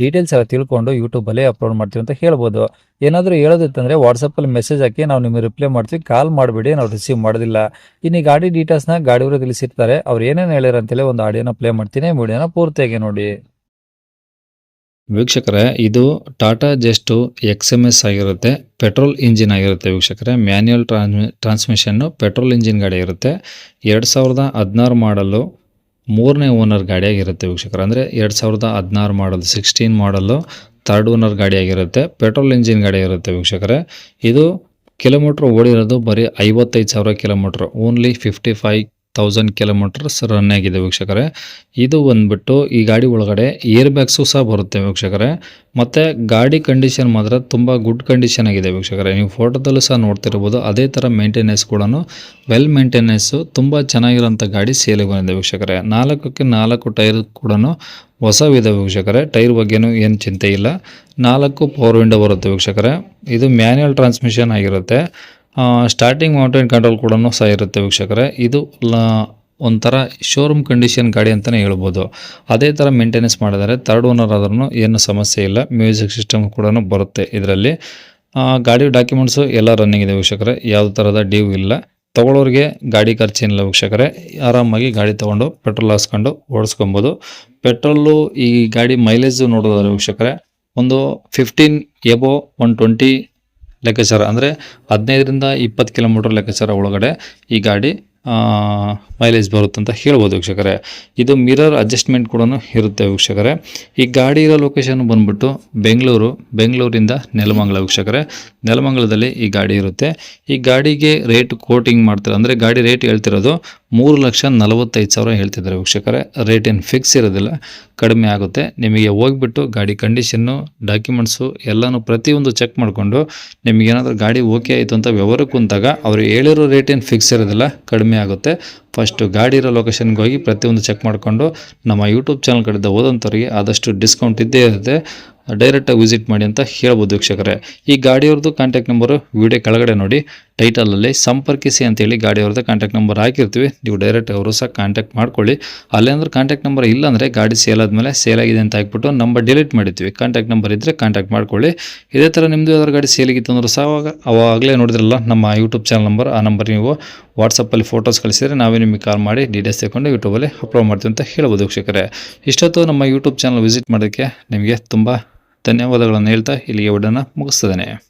Details ಎಲ್ಲ ತಿಳ್ಕೊಂಡು ಯೂಟ್ಯೂಬಲ್ಲೇ upload ಮಾಡ್ತೀವಿ ಅಂತ ಹೇಳ್ಬೋದು. ಏನಾದರೂ ಹೇಳೋದಿತ್ತಂದರೆ ವಾಟ್ಸಪ್ಪಲ್ಲಿ ಮೆಸೇಜ್ ಹಾಕಿ ನಾವು ನಿಮಗೆ ರಿಪ್ಲೈ ಮಾಡ್ತೀವಿ ಕಾಲ್ ಮಾಡಬೇಡಿ, ನಾವು ರಿಸೀವ್ ಮಾಡೋದಿಲ್ಲ. ಇನ್ನು ಗಾಡಿ ಡೀಟೇಲ್ಸ್ನ ಗಾಡಿಯವರು ತಿಳಿಸಿರ್ತಾರೆ, ಅವ್ರು ಏನೇನು ಹೇಳಿರಂತೇಳಿ ಒಂದು ಆಡಿಯೋನ ಪ್ಲೇ ಮಾಡ್ತೀನಿ ವಿಡಿಯೋನ ಪೂರ್ತಿಯಾಗಿ ನೋಡಿ. ವೀಕ್ಷಕರೇ, ಇದು Tata Zest X M S ಆಗಿರುತ್ತೆ ಪೆಟ್ರೋಲ್ ಇಂಜಿನ್ ಆಗಿರುತ್ತೆ ವೀಕ್ಷಕರೇ. ಮ್ಯಾನ್ಯಲ್ ಟ್ರಾನ್ಸ್ಮಿ ಟ್ರಾನ್ಸ್ಮಿಷನ್ನು ಪೆಟ್ರೋಲ್ ಇಂಜಿನ್ ಗಾಡಿ ಇರುತ್ತೆ. ಎರಡು ಸಾವಿರದ ಹದಿನಾರು ಮಾಡಲು ಮೂರನೇ ಓನರ್ ಗಾಡಿಯಾಗಿರುತ್ತೆ ವೀಕ್ಷಕರು. ಅಂದರೆ ಎರಡು ಸಾವಿರದ ಹದಿನಾರು model sixteen model third owner ಗಾಡಿಯಾಗಿರುತ್ತೆ. Petrol engine ಗಾಡಿ ಇರುತ್ತೆ ವೀಕ್ಷಕರೇ. ಇದು ಕಿಲೋಮೀಟ್ರ್ ಓಡಿರೋದು ಬರೀ ಐವತ್ತೈದು ಸಾವಿರ kilometre. Only fifty five thousand kilometres run ಆಗಿದೆ ವೀಕ್ಷಕರೇ. ಇದು ಬಂದ್ಬಿಟ್ಟು ಈ ಗಾಡಿ ಒಳಗಡೆ ಏರ್ ಬ್ಯಾಗ್ಸು ಸಹ ಬರುತ್ತೆ ವೀಕ್ಷಕರೇ. ಮತ್ತು ಗಾಡಿ ಕಂಡೀಷನ್ ಮಾತ್ರ ತುಂಬ ಗುಡ್ ಕಂಡೀಷನ್ ಆಗಿದೆ ವೀಕ್ಷಕರೇ. ನೀವು ಫೋಟೋದಲ್ಲೂ ಸಹ ನೋಡ್ತಿರ್ಬೋದು, ಅದೇ ಥರ ಮೇಂಟೆನೆನ್ಸ್ ಕೂಡ ವೆಲ್ ಮೇಂಟೆನೆನ್ಸು ತುಂಬ ಚೆನ್ನಾಗಿರೋಂಥ ಗಾಡಿ ಸೇಲಿಗೆ ಬಂದಿದೆ ವೀಕ್ಷಕರೇ. ನಾಲ್ಕಕ್ಕೆ ನಾಲ್ಕು ಟೈರ್ ಕೂಡ ಹೊಸವಿದೆ ವೀಕ್ಷಕರೇ. ಟೈರ್ ಬಗ್ಗೆನೂ ಏನು ಚಿಂತೆ ಇಲ್ಲ. ನಾಲ್ಕು ಪವರ್ ವಿಂಡೋ ಬರುತ್ತೆ ವೀಕ್ಷಕರೇ. ಇದು ಮ್ಯಾನ್ಯಲ್ ಟ್ರಾನ್ಸ್ಮಿಷನ್ ಆಗಿರುತ್ತೆ. ಸ್ಟಾರ್ಟಿಂಗ್ ಮೌಂಟೇನ್ ಕಂಟ್ರೋಲ್ ಕೂಡ ಸಹ ಇರುತ್ತೆ ವೀಕ್ಷಕರೇ. ಇದು ಒಂಥರ ಶೋರೂಮ್ ಕಂಡೀಷನ್ ಗಾಡಿ ಅಂತಲೇ ಹೇಳ್ಬೋದು. ಅದೇ ಥರ ಮೇಂಟೆನೆನ್ಸ್ ಮಾಡಿದರೆ ತರ್ಡ್ ಓನರ್ ಆದ್ರೂ ಏನು ಸಮಸ್ಯೆ ಇಲ್ಲ. ಮ್ಯೂಸಿಕ್ ಸಿಸ್ಟಮ್ ಕೂಡ ಬರುತ್ತೆ ಇದರಲ್ಲಿ. ಗಾಡಿ ಡಾಕ್ಯುಮೆಂಟ್ಸು ಎಲ್ಲ ರನ್ನಿಂಗ್ ಇದೆ ವೀಕ್ಷಕರೇ. ಯಾವುದೇ ಥರದ ಡ್ಯೂ ಇಲ್ಲ. ತಗೊಳ್ಳೋರಿಗೆ ಗಾಡಿ ಖರ್ಚೇನಿಲ್ಲ ವೀಕ್ಷಕರೇ. ಆರಾಮಾಗಿ ಗಾಡಿ ತೊಗೊಂಡು ಪೆಟ್ರೋಲ್ ಹಾಕ್ಸ್ಕೊಂಡು ಓಡಿಸ್ಕೊಬೋದು. ಪೆಟ್ರೋಲು ಈ ಗಾಡಿ ಮೈಲೇಜ್ ನೋಡೋದಾದ್ರೆ ವೀಕ್ಷಕರೇ, ಒಂದು ಫಿಫ್ಟೀನ್ ಎಬೋ ಒನ್ ಟ್ವೆಂಟಿ ಲೆಕ್ಕಾಚಾರ ಅಂದರೆ ಹದಿನೈದರಿಂದ ಇಪ್ಪತ್ತು ಕಿಲೋಮೀಟರ್ ಲೆಕ್ಕಾಚಾರ ಒಳಗಡೆ ಈ ಗಾಡಿ ಮೈಲೇಜ್ ಬರುತ್ತೆ ಅಂತ ಹೇಳ್ಬೋದು ವೀಕ್ಷಕರೇ. ಇದು ಮಿರರ್ ಅಡ್ಜಸ್ಟ್ಮೆಂಟ್ ಕೂಡ ಇರುತ್ತೆ ವೀಕ್ಷಕರೇ. ಈ ಗಾಡಿ ಇರೋ ಲೊಕೇಶನ್ ಬಂದ್ಬಿಟ್ಟು ಬೆಂಗಳೂರು, ಬೆಂಗಳೂರಿಂದ ನೆಲಮಂಗಲ ವೀಕ್ಷಕರೇ. ನೆಲಮಂಗಲದಲ್ಲಿ ಈ ಗಾಡಿ ಇರುತ್ತೆ. ಈ ಗಾಡಿಗೆ ರೇಟ್ ಕೋಟಿಂಗ್ ಮಾಡ್ತಾರೆ ಅಂದರೆ ಗಾಡಿ ರೇಟ್ ಹೇಳ್ತಿರೋದು ಮೂರು ಲಕ್ಷ ನಲವತ್ತೈದು ಸಾವಿರ ಹೇಳ್ತಿದ್ದಾರೆ ವೀಕ್ಷಕರೇ. ರೇಟ್ ಏನು ಫಿಕ್ಸ್ ಇರೋದಿಲ್ಲ, ಕಡಿಮೆ ಆಗುತ್ತೆ. ನಿಮಗೆ ಹೋಗ್ಬಿಟ್ಟು ಗಾಡಿ ಕಂಡೀಷನ್ನು ಡಾಕ್ಯುಮೆಂಟ್ಸು ಎಲ್ಲನೂ ಪ್ರತಿಯೊಂದು ಚೆಕ್ ಮಾಡಿಕೊಂಡು ನಿಮಗೇನಾದರೂ ಗಾಡಿ ಓಕೆ ಆಯಿತು ಅಂತ ವ್ಯವಹಾರ ಕುಂತಾಗ ಅವರು ಹೇಳಿರೋ ರೇಟ್ ಏನು ಫಿಕ್ಸ್ ಇರೋದಿಲ್ಲ, ಕಡಿಮೆ ಆಗುತ್ತೆ. ಫಸ್ಟು ಗಾಡಿ ಇರೋ ಲೊಕೇಶನ್ಗೆ ಹೋಗಿ ಪ್ರತಿಯೊಂದು ಚೆಕ್ ಮಾಡಿಕೊಂಡು ನಮ್ಮ ಯೂಟ್ಯೂಬ್ ಚಾನಲ್ ಕಡೆಯಿಂದ ಹೋದಂಥವ್ರಿಗೆ ಆದಷ್ಟು ಡಿಸ್ಕೌಂಟ್ ಇದ್ದೇ ಇರುತ್ತೆ. ಡೈರೆಕ್ಟಾಗಿ ವಿಸಿಟ್ ಮಾಡಿ ಅಂತ ಹೇಳ್ಬೋದು ವೀಕ್ಷಕರೇ. ಈ ಗಾಡಿಯವ್ರದ್ದು ಕಾಂಟ್ಯಾಕ್ಟ್ ನಂಬರು ವಿಡಿಯೋ ಕೆಳಗಡೆ ನೋಡಿ. ಟೈಟಲಲ್ಲಿ ಸಂಪರ್ಕಿಸಿ ಅಂತೇಳಿ ಗಾಡಿಯವ್ರದ್ದು ಕಾಂಟ್ಯಾಕ್ಟ್ ನಂಬರ್ ಹಾಕಿರ್ತೀವಿ. ನೀವು ಡೈರೆಕ್ಟ್ ಅವರು ಸಹ ಕಾಂಟ್ಯಾಕ್ಟ್ ಮಾಡ್ಕೊಳ್ಳಿ. ಅಲ್ಲೇಂದ್ರೆ ಕಾಂಟ್ಯಾಕ್ಟ್ ನಂಬರ್ ಇಲ್ಲಾಂದರೆ ಗಾಡಿ ಸೇಲ್ ಆದಮೇಲೆ ಸೇಲ್ ಆಗಿದೆ ಅಂತ ಹಾಕ್ಬಿಟ್ಟು ನಂಬರ್ ಡಿಲೀಟ್ ಮಾಡಿರ್ತೀವಿ. ಕಾಂಟ್ಯಾಕ್ಟ್ ನಂಬರ್ ಇದ್ದರೆ ಕಾಂಟ್ಯಾಕ್ಟ್ ಮಾಡ್ಕೊಳ್ಳಿ. ಇದೇ ಥರ ನಿಮ್ಮದು ಯಾವ್ದಾದ್ರು ಗಾಡಿ ಸೇಲಿಗಿತ್ತು ಅಂದ್ರೆ ಸಹ ಅವಾಗ ಅವಾಗಲೇ ನೋಡಿದ್ರಲ್ಲ ನಮ್ಮ ಯೂಟ್ಯೂಬ್ ಚಾನಲ್ ನಂಬರ್ ಆ ನಂಬರ್ ನೀವು ವಾಟ್ಸಪ್ಪಲ್ಲಿ ಫೋಟೋಸ್ ಕಳಿಸಿದ್ರೆ ನಾವೇ ನಿಮಗೆ ಕಾಲ್ ಮಾಡಿ ಡೀಟೇಲ್ಸ್ ತಗೊಂಡು ಯೂಟ್ಯೂಬಲ್ಲಿ ಅಪ್ಲೋಡ್ ಮಾಡ್ತೀವಿ ಅಂತ ಹೇಳ್ಬೋದು ವೀಕ್ಷಕರೇ. ಇಷ್ಟೊತ್ತು ನಮ್ಮ ಯೂಟ್ಯೂಬ್ ಚಾನಲ್ ವಿಸಿಟ್ ಮಾಡೋಕ್ಕೆ ನಿಮಗೆ ತುಂಬ ಧನ್ಯವಾದಗಳನ್ನು ಹೇಳ್ತಾ ಇಲ್ಲಿಗೆ ಒಡನ ಮುಗಿಸ್ತೇನೆ.